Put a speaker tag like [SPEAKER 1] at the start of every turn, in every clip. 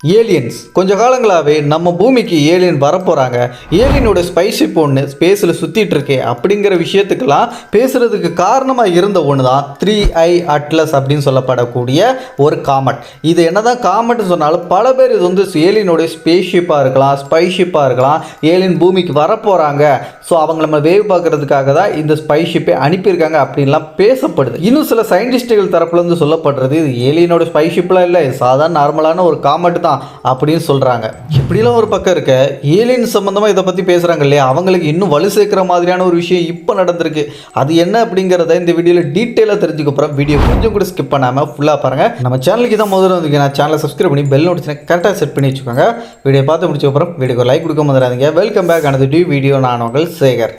[SPEAKER 1] Aliens கொஞ்ச காலங்களாகவே நம்ம பூமிக்கு ஏலியன் வரப்போகிறாங்க ஏலியனோட ஸ்பைஷிப் ஒன்று ஸ்பேஸில் சுற்றிட்டு இருக்கே அப்படிங்கிற விஷயத்துக்கெல்லாம் பேசுகிறதுக்கு காரணமாக இருந்த ஒன்று தான் த்ரீ ஐ அட்லஸ் அப்படின்னு சொல்லப்படக்கூடிய ஒரு காமெட் இது என்ன தான் காமெட்னு சொன்னாலும் பல பேர் இது வந்து ஏலியனோட ஸ்பேஸ்ஷிப்பாக இருக்கலாம் ஸ்பைஷிப்பாக இருக்கலாம் ஏலியன் பூமிக்கு வரப்போகிறாங்க ஸோ அவங்க நம்ம வேவ் பார்க்கறதுக்காக தான் இந்த ஸ்பைஷிப்பை அனுப்பியிருக்காங்க அப்படின்லாம் பேசப்படுது. இன்னும் சில சயின்டிஸ்டுகள் தரப்புலேருந்து சொல்லப்படுறது இது ஏலியனோட ஸ்பைஷிப்லாம் இல்லை. சாதாரண நார்மலான ஒரு காமெட் தான் அப்படின்னு சொல்கிறாங்க இப்படிலாம் ஒரு பக்கம் இருக்க ஏலியன் சம்மந்தமாக இதை பற்றி பேசுகிறாங்க இல்லையா? அவங்களுக்கு இன்னும் வலு சேர்க்குற மாதிரியான ஒரு விஷயம் இப்போ நடந்திருக்கு. அது என்ன அப்படிங்கிறத இந்த வீடியோவில் டீட்டெயிலாக தெரிஞ்சுக்க போகிறோம் வீடியோ கொஞ்சம் கூட ஸ்கிப் பண்ணாமல் ஃபுல்லாக பாருங்கள் நம்ம சேனலுக்கு தான் முதல்ல வந்து நான் சேனலை சப்ஸ்கிரைப் பண்ணி பெல் நோட்டிஃபிகேஷன் கரெக்டாக செட் பண்ணி வச்சுக்கோங்க. வீடியோ பார்த்து முடிச்ச அப்புறம் வீடியோக்கு லைக் கொடுக்க வந்துடாதீங்க வெல்கம் பேக் ஆனது டியூ வீடியோ. நான் உங்கள் சேகர்.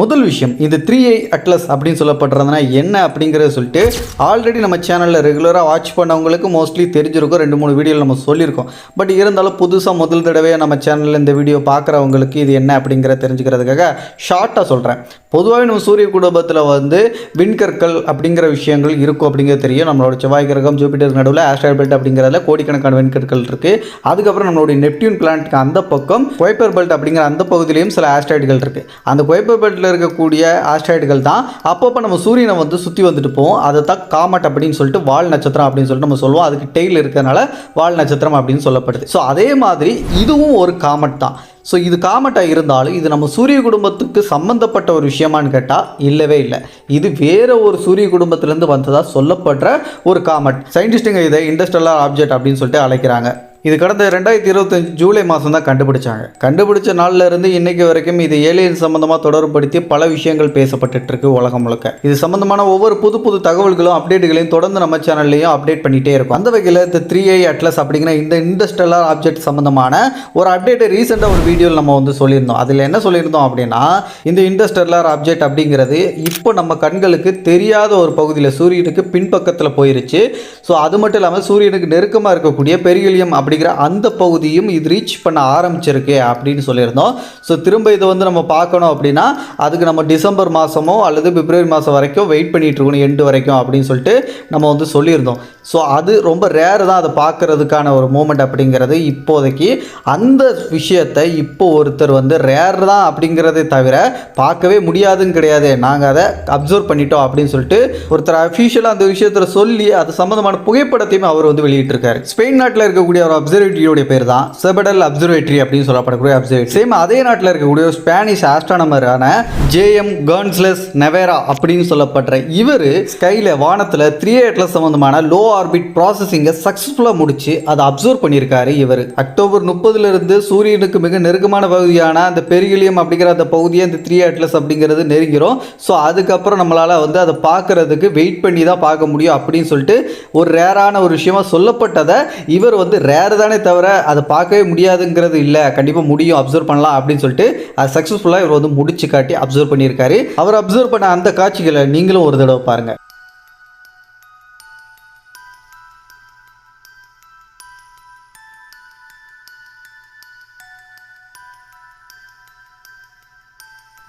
[SPEAKER 1] முதல் விஷயம் இந்த த்ரீ ஐ அட்லஸ் அப்படின்னு சொல்லப்படுறதுனா என்ன அப்படிங்கிறத சொல்லிட்டு ஆல்ரெடி நம்ம சேனலில் ரெகுலராக வாட்ச் பண்ணவங்களுக்கு மோஸ்ட்லி தெரிஞ்சிருக்கும். ரெண்டு மூணு வீடியோவில் நம்ம சொல்லியிருக்கோம். பட் இருந்தாலும் புதுசாக முதல் தடவையாக நம்ம சேனலில் இந்த வீடியோ பார்க்குறவங்களுக்கு இது என்ன அப்படிங்கிற தெரிஞ்சுக்கிறதுக்காக ஷார்ட்டாக சொல்கிறேன் பொதுவாகவே நம்ம சூரிய குடும்பத்தில் வந்து விண்கற்கள் அப்படிங்கிற விஷயங்கள் இருக்கும் அப்படிங்கிறது தெரியும். நம்மளோட செவ்வாய் கிரகம் ஜூபிட்டர் நடுவில் ஆஸ்ட்ராய்ட் பெல்ட் அப்படிங்கிறதுல கோடிக்கணக்கான விண்கற்கள் இருக்குது அதுக்கப்புறம் நம்மளுடைய நெப்டியூன் பிளான்ட்டுக்கு அந்த பக்கம் குவைப்பர் பெல்ட் அப்படிங்கிற அந்த பகுதியிலையும் சில ஆஸ்ட்ராய்டுகள் இருக்குது அந்த குவைப்பர் பெல்ட்டில் இருக்கக்கூடிய ஆஸ்ட்ராய்டுகள் தான். அப்பப்போ நம்ம சூரியனை வந்து சுற்றி வந்துட்டு போவோம். அதை தான் காமட் அப்படின்னு சொல்லிட்டு வால் நட்சத்திரம் அப்படின்னு சொல்லிட்டு நம்ம சொல்லுவோம். அதுக்கு டெய்ல் இருக்கிறதுனால வால் நட்சத்திரம் அப்படின்னு சொல்லப்படுது. ஸோ அதே மாதிரி இதுவும் ஒரு காமட் தான். ஸோ இது காமெட்டாக இருந்தாலும் இது நம்ம சூரிய குடும்பத்துக்கு சம்மந்தப்பட்ட ஒரு விஷயமான்னு கேட்டால் இல்லவே இல்லை. இது வேறு ஒரு சூரிய குடும்பத்திலேருந்து வந்ததாக சொல்லப்படுற ஒரு காமெட். சயின்டிஸ்ட்டுங்க இதை இண்டஸ்ட்ரியலாக ஆப்ஜெக்ட் அப்படின்னு சொல்லிட்டு அழைக்கிறாங்க. இது கடந்த ரெண்டாயிரத்தி இருபத்தஞ்சு ஜூலை மாதம் தான் கண்டுபிடிச்சாங்க. கண்டுபிடிச்ச நாளில் இருந்து இன்னைக்கு வரைக்கும் இது ஏலியன் சம்பந்தமாக தொடர்புபடுத்தி பல விஷயங்கள் பேசப்பட்டுட்டு இருக்கு உலகம் முழுக்க. இது சம்பந்தமான ஒவ்வொரு புது புது தகவல்களும் அப்டேட்டுகளையும் தொடர்ந்து நம்ம சேனல்லையும் அப்டேட் பண்ணிட்டே இருக்கும். அந்த வகையில் இந்த த்ரீ ஐ அட்லஸ் அப்படிங்கிற இந்த இண்டஸ்ட்ரியலார் ஆப்ஜெக்ட் சம்பந்தமான ஒரு அப்டேட்டை ரீசெண்டாக ஒரு வீடியோவில் நம்ம வந்து சொல்லியிருந்தோம். அதில் என்ன சொல்லியிருந்தோம் அப்படின்னா இந்த இண்டஸ்ட்ரியலார் ஆப்ஜெக்ட் அப்படிங்கிறது இப்போ நம்ம கண்களுக்கு தெரியாத ஒரு பகுதியில் சூரியனுக்கு பின்பக்கத்தில் போயிருச்சு. ஸோ அது மட்டும் இல்லாமல் சூரியனுக்கு நெருக்கமாக இருக்கக்கூடிய பெரிலியம் அப்படிங்கிற அந்த பகுதியும் இது ரீச் பண்ண ஆரம்பிச்சிருக்கு அப்படின்னு சொல்லியிருந்தோம். ஸோ திரும்ப இதை வந்து நம்ம பார்க்கணும் அப்படின்னா அதுக்கு நம்ம டிசம்பர் மாதமோ அல்லது பிப்ரவரி மாதம் வரைக்கும் வெயிட் பண்ணிகிட்டு இருக்கணும் எண்டு வரைக்கும் அப்படின்னு சொல்லிட்டு நம்ம வந்து சொல்லியிருந்தோம். ஸோ அது ரொம்ப ரேர் தான் அதை பார்க்கறதுக்கான ஒரு மூமெண்ட் அப்படிங்கிறது இப்போதைக்கு. அந்த விஷயத்தை இப்போ ஒருத்தர் வந்து ரேர் தான் அப்படிங்கிறதே தவிர பார்க்கவே முடியாதுன்னு கிடையாது. நாங்கள் அதை அப்சர்வ் பண்ணிட்டோம் அப்படின்னு சொல்லிட்டு ஒருத்தர் அஃபீஷியலாக அந்த விஷயத்தில் சொல்லி அது சம்மந்தமான புகைப்படத்தையும் அவர் வந்து வெளியிட்டிருக்காரு. ஸ்பெயின் நாட்டில் இருக்கக்கூடிய ஒரு அப்சர்வேட்டரியோடைய பேர் தான் செபடல் அப்சர்வேட்டரி அப்படின்னு சொல்லப்படக்கூடிய அப்சர்வேட்டரி சேம் அதே நாட்டில் இருக்கக்கூடிய ஸ்பானிஷ் ஆஸ்ட்ரானமரான ஜேஎம் கர்ன்ஸ்லெஸ் நெவேரா அப்படின்னு சொல்லப்படுற இவர் ஸ்கைல வானத்தில் த்ரீ அட்லஸ் சம்பந்தமான லோ ஆர்பிட் ப்ராசஸிங்கை சக்ஸஸ்ஃபுல்லாக முடிச்சு அதை அப்சர்வ் பண்ணியிருக்காரு இவர். அக்டோபர் முப்பதுலேருந்து சூரியனுக்கு மிக நெருக்கமான பகுதியான அந்த பெரிகிலியம் அப்படிங்கிற அந்த பகுதியை அந்த த்ரீ அட்லஸ் அப்படிங்கிறது நெருங்கிறோம் ஸோ அதுக்கப்புறம் நம்மளால் வந்து அதை பார்க்கறதுக்கு வெயிட் பண்ணி தான் பார்க்க முடியும் அப்படின்னு சொல்லிட்டு ஒரு ரேரான ஒரு விஷயமா சொல்லப்பட்டதை இவர் வந்து ரேர் தானே தவிர அதை பார்க்கவே முடியாதுங்கிறது இல்லை. கண்டிப்பாக முடியும் அப்சர்வ் பண்ணலாம் அப்படின்னு சொல்லிட்டு அது சக்ஸஸ்ஃபுல்லாக இவர் வந்து முடிச்சு காட்டி அப்சர்வ் பண்ணியிருக்காரு. அவர் அப்சர்வ் பண்ண அந்த காட்சிகளை நீங்களும் ஒரு தடவை பாருங்கள்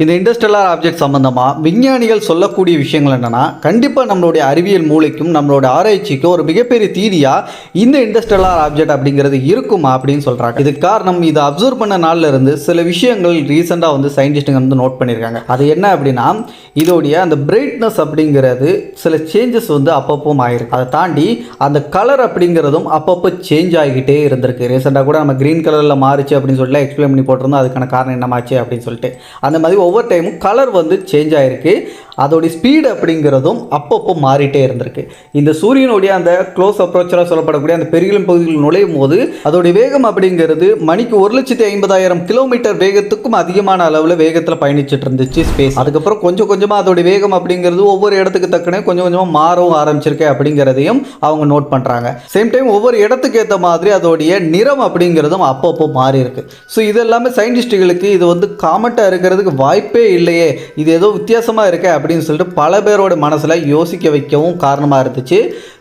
[SPEAKER 1] இந்த இண்டஸ்ட்ரியலார் ஆப்ஜெக்ட் சம்பந்தமாக விஞ்ஞானிகள் சொல்லக்கூடிய விஷயங்கள் என்னென்னா கண்டிப்பாக நம்மளுடைய அறிவியல் மூளைக்கும் நம்மளோட ஆராய்ச்சிக்கும் ஒரு மிகப்பெரிய தீதியாக இந்த இண்டஸ்ட்ரியலார் ஆப்ஜெக்ட் அப்படிங்கிறது இருக்குமா அப்படின்னு சொல்கிறாங்க இதுக்கு காரணம் இதை அப்சர்வ் பண்ண நாளில் இருந்து சில விஷயங்கள் ரீசெண்டாக வந்து சயின்டிஸ்ட்டுங்க வந்து நோட் பண்ணியிருக்காங்க. அது என்ன அப்படின்னா இதோடைய அந்த பிரைட்னஸ் அப்படிங்கிறது சில சேஞ்சஸ் வந்து அப்பப்போ ஆயிருக்கு. அதை தாண்டி அந்த கலர் அப்படிங்கிறதும் அப்பப்போ சேஞ்ச் ஆகிக்கிட்டே இருந்திருக்கு. ரீசெண்டாக கூட நம்ம க்ரீன் கலரில் மாறிச்சு அப்படின்னு சொல்லிட்டு எக்ஸ்பிளைன் பண்ணி போட்டிருந்தோம். அதுக்கான காரணம் என்னமாச்சு அப்படின்னு சொல்லிட்டு. அந்த மாதிரி ஒவ்வொரு டைமும் கலர் வந்து சேஞ்ச் ஆகிருக்கு அதோடைய ஸ்பீடு அப்படிங்கிறதும் அப்பப்போ மாறிட்டே இருந்திருக்கு. இந்த சூரியனுடைய அந்த க்ளோஸ் அப்ரோச்சராக சொல்லப்படக்கூடிய அந்த பெரிகிலும் பகுதியில் நுழையும் போது அதோடைய வேகம் அப்படிங்கிறது மணிக்கு ஒரு லட்சத்தி ஐம்பதாயிரம் கிலோமீட்டர் வேகத்துக்கும் அதிகமான அளவில் வேகத்தில் பயணிச்சுட்டு இருந்துச்சு ஸ்பேஸ் அதுக்கப்புறம் கொஞ்சம் கொஞ்சமாக அதோடைய வேகம் அப்படிங்கிறது ஒவ்வொரு இடத்துக்கு தக்கனே கொஞ்சம் கொஞ்சமாக மாறவும் ஆரம்பிச்சிருக்கு அப்படிங்கிறதையும் அவங்க நோட் பண்ணுறாங்க சேம் டைம் ஒவ்வொரு இடத்துக்கு ஏற்ற மாதிரி அதோடைய நிறம் அப்படிங்கிறதும் அப்பப்போ மாறி இருக்கு ஸோ இது எல்லாமே சயின்டிஸ்ட்டுகளுக்கு இது வந்து காமெண்ட்டாக இருக்கிறதுக்கு வாய்ப்பே இல்லையே இது ஏதோ வித்தியாசமாக இருக்கே அப்படின்னு சொல்லிட்டு பல பேரோட மனசில் யோசிக்க வைக்கவும் காரணமாக இருந்துச்சு.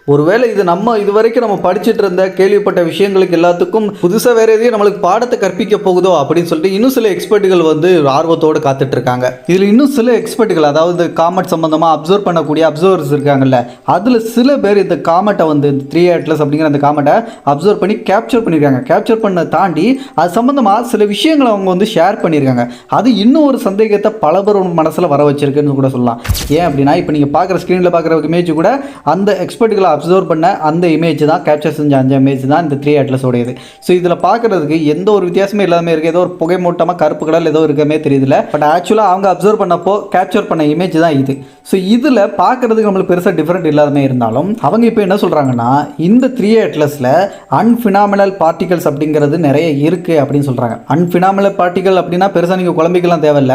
[SPEAKER 1] ஒருவேளை இது நம்ம இது வரைக்கும் நம்ம படிச்சுட்டு இருந்த கேள்விப்பட்ட விஷயங்களுக்கு எல்லாத்துக்கும் புதுசாக வேற எதையும் நம்மளுக்கு பாடத்தை கற்பிக்க போகுதோ அப்படின்னு சொல்லிட்டு இன்னும் சில எக்ஸ்பர்ட்டுகள் வந்து ஆர்வத்தோடு காத்துட்டு இருக்காங்க. இதில் இன்னும் சில எக்ஸ்பர்ட்டுகள் அதாவது காமெட் சம்பந்தமாக அப்சர்வ் பண்ணக்கூடிய அப்சர்வர்ஸ் இருக்காங்கல்ல அதில் சில பேர் இந்த காமெட்டை வந்து த்ரீ அட்லஸ் அப்படிங்கிற அந்த காமெட்டை அப்சர்வ் பண்ணி கேப்சர் பண்ணியிருக்காங்க கேப்சர் பண்ண தாண்டி அது சம்பந்தமாக சில விஷயங்களை அவங்க வந்து ஷேர் பண்ணியிருக்காங்க அது இன்னும் ஒரு சந்தேகத்தை பல பேர் மனசில் வர வச்சிருக்குன்னு கூட சொல்லலாம். ஏன் அப்படின்னா இப்போ நீங்கள் பார்க்குற ஸ்க்ரீனில் பார்க்குற இமேஜ் கூட அந்த எக்ஸ்பர்ட்டுகளை அப்சர்வ் பண்ண அந்த இமேஜ் தான் கேப்சர் செஞ்ச அஞ்சு இமேஜ் தான் இந்த த்ரீ அட்லஸ் உடையது. ஸோ இதில் பார்க்குறதுக்கு எந்த ஒரு வித்தியாசமே இல்லாமல் இருக்குது ஏதோ ஒரு புகை மூட்டமாக கருப்பு கடல் ஏதோ இருக்கமே தெரியல பட் ஆக்சுவலாக அவங்க அப்சர்வ் பண்ணப்போ கேப்சர் பண்ண இமேஜ் தான் இது. ஸோ இதில் பார்க்குறதுக்கு நம்மளுக்கு பெருசாக டிஃப்ரெண்ட் இல்லாதமே இருந்தாலும் அவங்க இப்போ என்ன சொல்கிறாங்கன்னா இந்த த்ரீ அட்லஸில் அன்ஃபினாமினல் பார்ட்டிகல்ஸ் அப்படிங்கிறது நிறைய இருக்குது அப்படின்னு சொல்கிறாங்க அன்ஃபினாமினல் பார்ட்டிகல் அப்படின்னா பெருசாக நீங்கள் குழம்பிக்கலாம் தேவையில்ல.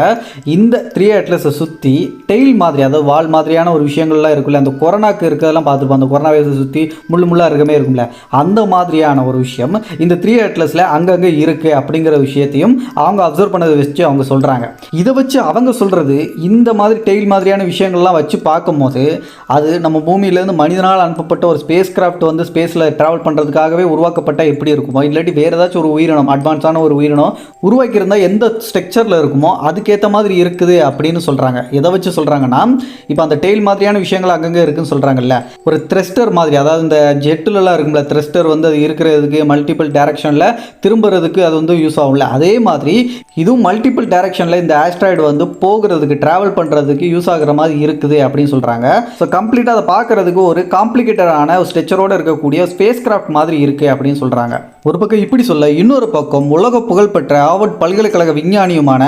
[SPEAKER 1] இந்த த்ரீ அட்லஸை சுற்றி டெய்ல் மாதிரி அதாவது வால் மாதிரியான ஒரு விஷயங்கள்லாம் இருக்குல்ல அந்த கொரோனாக்கு இருக்கிறதெல்லாம் பார்த்துருப்போம். அந்த கொரோனா வைரஸை சுற்றி முள் முள்ளாக இருக்கமே இருக்கும்ல. அந்த மாதிரியான ஒரு விஷயம் இந்த த்ரீ அட்லஸில் அங்கங்கே இருக்குது அப்படிங்கிற விஷயத்தையும் அவங்க அப்சர்வ் பண்ணதை வச்சு அவங்க சொல்கிறாங்க இதை வச்சு அவங்க சொல்கிறது இந்த மாதிரி டெய்ல் மாதிரியான விஷயங்கள்லாம் வச்சு பார்க்கும்போது அது நம்ம பூமியிலேருந்து மனிதனால் அனுப்பப்பட்ட ஒரு ஸ்பேஸ் கிராஃப்ட் வந்து ஸ்பேஸில் ட்ராவல் பண்ணுறதுக்காகவே உருவாக்கப்பட்ட எப்படி இருக்குமோ? இல்லாட்டி வேறு ஏதாச்சும் ஒரு உயிரினம் அட்வான்ஸான ஒரு உயிரினம் உருவாக்கியிருந்தால் எந்த ஸ்ட்ரக்சரில் இருக்குமோ அதுக்கேற்ற மாதிரி இருக்குது அப்படின்னு சொல்கிறாங்க எதை வச்சு சொல்கிறாங்கன்னா இப்போ அந்த டெய்ல் மாதிரியான விஷயங்கள் அங்கங்கே இருக்குன்னு சொல்கிறாங்கல்ல ஒரு த்ரெஸ்ட் த்ரெஸ்டர் மாதிரி அதாவது இந்த ஜெட்டுலலாம் இருக்கும்ல த்ரெஸ்டர் வந்து அது இருக்கிறதுக்கு மல்டிபிள் டேரக்ஷனில் திரும்புறதுக்கு அது வந்து யூஸ் ஆகும்ல. அதே மாதிரி இதுவும் மல்டிபிள் டேரக்ஷனில் இந்த ஆஸ்ட்ராய்டு வந்து போகிறதுக்கு ட்ராவல் பண்ணுறதுக்கு யூஸ் ஆகுற மாதிரி இருக்குது அப்படின்னு சொல்கிறாங்க ஸோ கம்ப்ளீட்டாக அதை பார்க்குறதுக்கு ஒரு காம்ப்ளிகேட்டடான ஒரு ஸ்ட்ரெச்சரோடு இருக்கக்கூடிய ஸ்பேஸ் கிராஃப்ட் மாதிரி இருக்குது அப்படின்னு சொல்கிறாங்க ஒரு பக்கம் இப்படி சொல்ல இன்னொரு பக்கம் உலக புகழ்பெற்ற ஆவர்ட் பல்கலைக்கழக விஞ்ஞானியுமான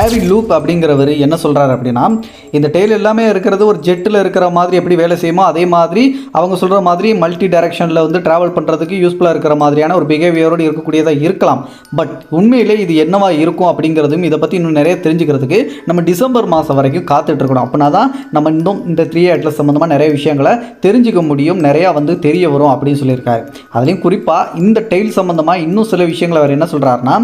[SPEAKER 1] ஆவி லூப் அப்படிங்கிறவர் என்ன சொல்கிறார் அப்படின்னா இந்த டெய்ல் எல்லாமே இருக்கிறது ஒரு ஜெட்டில் இருக்கிற மாதிரி எப்படி வேலை செய்யுமோ அதே மாதிரி அவங்க சொல்கிற மாதிரி மல்டி டைரக்ஷனில் வந்து ட்ராவல் பண்ணுறதுக்கு யூஸ்ஃபுல்லாக இருக்கிற மாதிரியான ஒரு பிஹேவியரோடு இருக்கக்கூடியதாக இருக்கலாம். பட் உண்மையிலே இது என்னவா இருக்கும் அப்படிங்கிறதும் இதை பற்றி இன்னும் நிறைய தெரிஞ்சுக்கிறதுக்கு நம்ம டிசம்பர் மாதம் வரைக்கும் காத்துட்ருக்கணும் அப்படின்னா தான் நம்ம இன்னும் இந்த த்ரீ அட்லஸ் சம்மந்தமாக நிறைய விஷயங்களை தெரிஞ்சுக்க முடியும் நிறையா வந்து தெரிய வரும் அப்படின்னு சொல்லியிருக்காரு. அதுலேயும் குறிப்பாக இந்த டெய்ல் சம்மந்தமாக இன்னும் சில விஷயங்களை அவர் என்ன சொல்கிறாருன்னா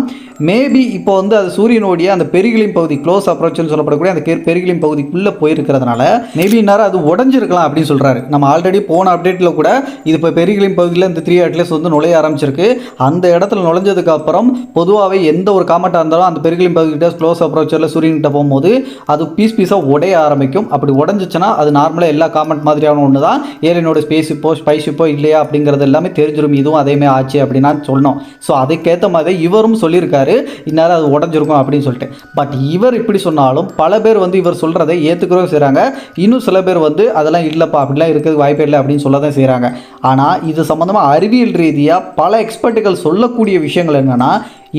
[SPEAKER 1] மேபி இப்போ வந்து அது சூரியனுடைய அந்த பெருகிலின் பகுதி க்ளோஸ் அப்ரோச்னு சொல்லப்படக்கூடிய அந்த பெருகிலின் பகுதிக்குள்ளே போயிருக்கிறதுனால மேபி நேரம் அது உடஞ்சிருக்கலாம் அப்படின்னு சொல்கிறாரு நம்ம ஆல்ரெடி போன அப்டேட்டில் கூட இது இப்போ பெருகிலின் பகுதியில் இந்த த்ரீ அட்லஸ் வந்து நுழைய ஆரம்பிச்சிருக்கு. அந்த இடத்துல நுழைஞ்சதுக்கு அப்புறம் பொதுவாகவே எந்த ஒரு காமெட்டாக இருந்தாலும் அந்த பெருகிலின் பகுதிக்கிட்ட க்ளோஸ் அப்ரோச்சரில் சூரியன்கிட்ட போகும்போது அது பீஸ் பீஸாக உடைய ஆரம்பிக்கும். அப்படி உடஞ்சிச்சுன்னா அது நார்மலாக எல்லா காமெண்ட் மாதிரியான ஒன்று தான் ஏலியனோட ஸ்பேஸ் இப்போ ஸ்பைஷிப்போ இல்லையா அப்படிங்கிறது எல்லாமே தெரிஞ்சிடும் இதுவும் அதேமே ஆச்சு அப்படின்னா சொல்லணும். ஸோ அதுக்கேற்ற மாதிரி இவரும் சொல்லியிருக்காரு. இந்நேரம் அது உடஞ்சிருக்கும் அப்படின்னு சொல்லிட்டு. பட் இவர் இப்படி சொன்னாலும் பல பேர் வந்து இவர் சொல்கிறதை ஏற்றுக்கிறோம் செய்கிறாங்க இன்னும் சில பேர் வந்து அதெல்லாம் இல்லைப்பா அப்படிலாம் இருக்கிறதுக்கு வாய்ப்பே இல்லை அப்படின்னு சொல்ல தான் செய்கிறாங்க ஆனால் இது சம்மந்தமாக அறிவியல் ரீதியாக பல எக்ஸ்பர்ட்டுகள் சொல்லக்கூடிய விஷயங்கள் என்னென்னா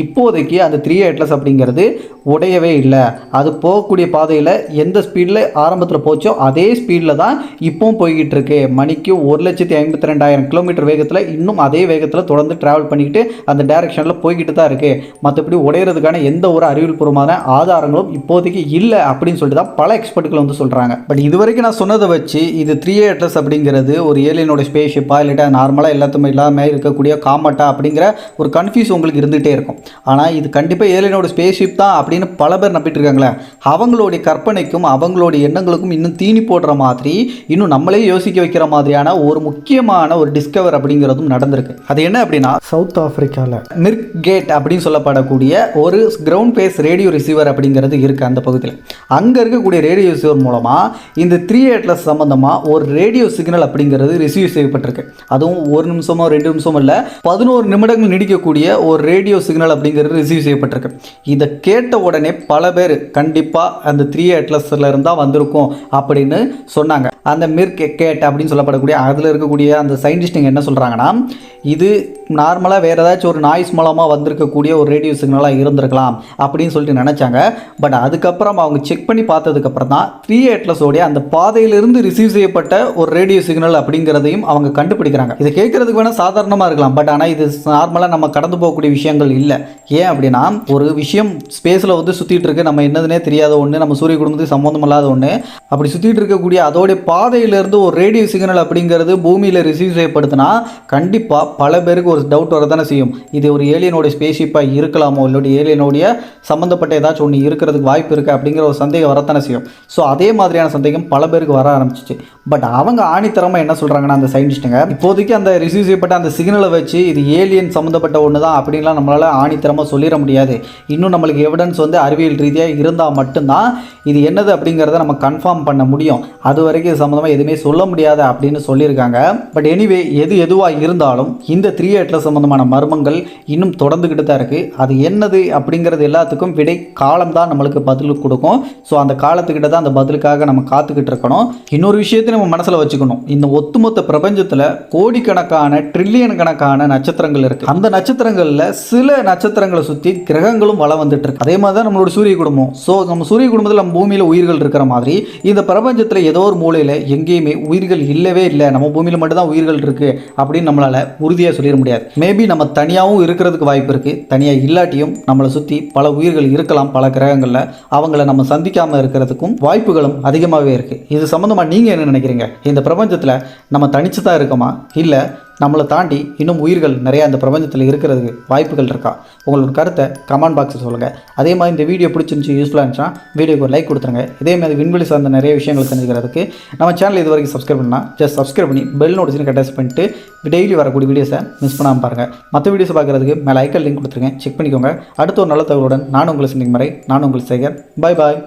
[SPEAKER 1] இப்போதைக்கு அந்த த்ரீ அட்லஸ் அப்படிங்கிறது உடையவே இல்லை. அது போகக்கூடிய பாதையில் எந்த ஸ்பீடில் ஆரம்பத்தில் போச்சோ அதே ஸ்பீடில் தான் இப்போவும் போய்கிட்டு இருக்கு. மணிக்கு ஒரு லட்சத்தி ஐம்பத்தி ரெண்டாயிரம் கிலோமீட்டர் வேகத்தில் இன்னும் அதே வேகத்தில் தொடர்ந்து ட்ராவல் பண்ணிக்கிட்டு அந்த டைரக்ஷனில் போய்கிட்டு தான் இருக்குது மற்றபடி உடையிறதுக்கான எந்த ஒரு அறிவியல்பூர்வமான ஆதாரங்களும் இப்போதைக்கு இல்லை அப்படின்னு சொல்லிட்டு தான் பல எக்ஸ்பர்ட்டுகள் வந்து சொல்கிறாங்க பட் இது வரைக்கும் நான் சொன்னதை வச்சு இது த்ரீ அட்லஸ் அப்படிங்கிறது ஒரு ஏலியனோட ஸ்பேஸ் ஷிப்பா இல்லாட்டா நார்மலாக எல்லாத்துமே இல்லாமல் இருக்கக்கூடிய காமட்டா அப்படிங்கிற ஒரு கன்ஃபியூஸ் உங்களுக்கு இருந்துகிட்டே இருக்கும். ஆனால் இது கண்டிப்பாக ஏலியனோட ஸ்பேஸ் ஷிப் தான் அப்படின்னு பல பேர் நம்பிட்டு இருக்காங்களே அவங்களுடைய கற்பனைக்கும் அவங்களுடைய எண்ணங்களுக்கும் இன்னும் தீனி போடுற மாதிரி இன்னும் நம்மளே யோசிக்க வைக்கிற மாதிரியான ஒரு முக்கியமான ஒரு டிஸ்கவர் அப்படிங்கிறதும் நடந்திருக்கு. அது என்ன அப்படின்னா சவுத் ஆப்பிரிக்காவில் மிர்க் கேட் அப்படின்னு சொல்லப்படக்கூடிய ஒரு கிரவுண்ட் பேஸ் ரேடியோ ரிசீவர் அப்படிங்கிறது இருக்குது அந்த பகுதியில். அங்கே இருக்கக்கூடிய ரேடியோ ரிசீவர் மூலமாக இந்த த்ரீ ஏட்லஸ் சம்மந்தமாக ஒரு ரேடியோ சிக்னல் அப்படிங்கிறது ரிசீவ் செய்யப்பட்டிருக்கு. அதுவும் ஒரு நிமிஷமோ ரெண்டு நிமிஷமோ இல்லை பதினோரு நிமிடங்கள் நீடிக்கக்கூடிய ஒரு ரேடியோ சிக்னல் அப்படிங்கிறது ரிசீவ் செய்யப்பட்டிருக்கு. இதை கேட்ட உடனே பல பேர் கண்டிப்பாக அந்த த்ரீ அட்லஸில் இருந்தால் வந்திருக்கும் அப்படின்னு சொன்னாங்க. அந்த மிர்க் கேட் அப்படின்னு சொல்லப்படக்கூடிய அதில் இருக்கக்கூடிய அந்த சயின்டிஸ்ட்டுங்க என்ன சொல்கிறாங்கன்னா இது நார்மலாக வேறு ஏதாச்சும் ஒரு நாய்ஸ் மூலமாக வந்திருக்கக்கூடிய ஒரு ரேடியோ சிக்னலாக இருந்திருக்கலாம் அப்படின்னு சொல்லிட்டு நினச்சாங்க. பட் அதுக்கப்புறம் அவங்க செக் பண்ணி பார்த்ததுக்கப்புறம் தான் த்ரீ ஏட்லஸோடைய அந்த பாதையிலிருந்து ரிசீவ் செய்யப்பட்ட ஒரு ரேடியோ சிக்னல் அப்படிங்கிறதையும் அவங்க கண்டுபிடிக்கிறாங்க. இதை கேட்குறதுக்கு வேணால் சாதாரணமாக இருக்கலாம். பட் ஆனால் இது நார்மலாக நம்ம கடந்து போகக்கூடிய விஷயங்கள் இல்லை. ஏன் அப்படின்னா ஒரு விஷயம் ஸ்பேஸில் வந்து சுற்றிட்டு இருக்கு. நம்ம என்னதுனே தெரியாத ஒன்று நம்ம சூரிய குடும்பத்துக்கு சம்மந்தம் இல்லாத ஒன்று அப்படி சுற்றிட்டு இருக்கக்கூடிய அதோடைய பாதையிலிருந்து ஒரு ரேடியோ சிக்னல் அப்படிங்கிறது பூமியில் ரிசீவ் செய்யப்படுதுன்னா கண்டிப்பாக பல பேருக்கு ஒரு ஒரு டவுட் வரதானே செய்யும். இது ஒரு ஏலியனோட ஸ்பேஸ்ஷிப்பாக இருக்கலாமோ? இல்லாட்டி ஏலியனோடைய சம்மந்தப்பட்ட ஏதாச்சும் ஒன்று இருக்கிறதுக்கு வாய்ப்பு இருக்குது அப்படிங்கிற ஒரு சந்தேகம் வரத்தானே செய்யும். ஸோ அதே மாதிரியான சந்தேகம் பல பேருக்கு வர ஆரம்பிச்சிச்சு. பட் அவங்க ஆணித்தரமாக என்ன சொல்கிறாங்கன்னா அந்த சயின்டிஸ்ட்டுங்க இப்போதைக்கு அந்த ரிசீவ் செய்யப்பட்ட அந்த சிக்னலை வச்சு இது ஏலியன் சம்மந்தப்பட்ட ஒன்று தான் அப்படின்லாம் நம்மளால் ஆணித்தரமாக சொல்லிட முடியாது. இன்னும் நம்மளுக்கு எவிடன்ஸ் வந்து அறிவியல் ரீதியாக இருந்தால் மட்டும்தான் இது என்னது அப்படிங்கிறத நம்ம கன்ஃபார்ம் பண்ண முடியும். அது வரைக்கும் இது சம்மந்தமாக எதுவுமே சொல்ல முடியாது அப்படின்னு சொல்லியிருக்காங்க. பட் எனிவே எது எதுவாக இருந்தாலும் இந்த த்ரீ எட்டில் சம்மந்தமான மர்மங்கள் இன்னும் தொடர்ந்துக்கிட்டு தான் இருக்குது அது என்னது அப்படிங்கிறது எல்லாத்துக்கும் விடை காலம் தான் நம்மளுக்கு பதில் கொடுக்கும். ஸோ அந்த காலத்துக்கிட்ட தான் அந்த பதிலுக்காக நம்ம காத்துக்கிட்டு இருக்கணும். இன்னொரு விஷயத்தை நம்ம மனசில் வச்சுக்கணும். இந்த ஒட்டுமொத்த பிரபஞ்சத்தில் கோடிக்கணக்கான ட்ரில்லியன் கணக்கான நட்சத்திரங்கள் இருக்குது அந்த நட்சத்திரங்களில் சில நட்சத்திரங்களை சுற்றி கிரகங்களும் வளம் வந்துட்டு இருக்கு. அதே மாதிரி தான் நம்மளோட சூரிய குடும்பம். ஸோ நம்ம சூரிய குடும்பத்தில் நம்ம பூமியில் உயிர்கள் இருக்கிற மாதிரி இந்த பிரபஞ்சத்தில் ஏதோ ஒரு மூலையில் எங்கேயுமே உயிர்கள் இல்லவே இல்லை. நம்ம பூமியில் மட்டும்தான் உயிர்கள் இருக்குது அப்படின்னு நம்மளால் உறுதியாக சொல்லிட முடியாது. மேபி நம்ம தனியாகவும் இருக்கிறதுக்கு வாய்ப்பு இருக்குது தனியாக இல்லாட்டியும் நம்மளை சுற்றி பல உயிர்கள் இருக்கலாம் பல கிரகங்களில். அவங்கள நம்ம சந்திக்காமல் இருக்கிறதுக்கும் வாய்ப்புகளும் அதிகமாகவே இருக்குது இது சம்மந்தமாக நீங்கள் என்ன நினைக்கிறீங்க? இந்த பிரபஞ்சத்தில் நம்ம தனிச்சு தான் இருக்கோமா? இல்லை நம்மளை தாண்டி இன்னும் உயிர்கள் நிறையா இந்த பிரபஞ்சத்தில் இருக்கிறதுக்கு வாய்ப்புகள் இருக்கா? உங்களோட கருத்தை கமெண்ட் பாக்ஸில் சொல்லுங்கள் அதே மாதிரி இந்த வீடியோ பிடிச்சிருந்துச்சி யூஸ்ஃபுல்லாக இருந்துச்சுன்னா வீடியோக்கு ஒரு லைக் கொடுத்துருங்க. இதே மாதிரி விண்வெளி சார்ந்த நிறைய விஷயங்கள் தெரிஞ்சுக்கிறதுக்கு நம்ம சேனல் இது வரைக்கும் சப்ஸ்கிரைப் பண்ணால் ஜஸ்ட் சப்ஸ்கிரைப் பண்ணி பெல் நோட்டிஃபிகேஷன் அட்டாச் பண்ணிட்டு டெய்லி வரக்கூடிய வீடியோஸை மிஸ் பண்ணாமல் பாருங்கள் மற்ற வீடியோஸ் பார்க்குறதுக்கு மேலே ஐக்கல் லிங்க் கொடுத்துருங்க. செக் பண்ணிக்கோங்க. அடுத்த ஒரு நல்ல தகவலுடன் நான் உங்களை சந்திக்கும் வரை நான் உங்கள் சேகர். பாய் பாய்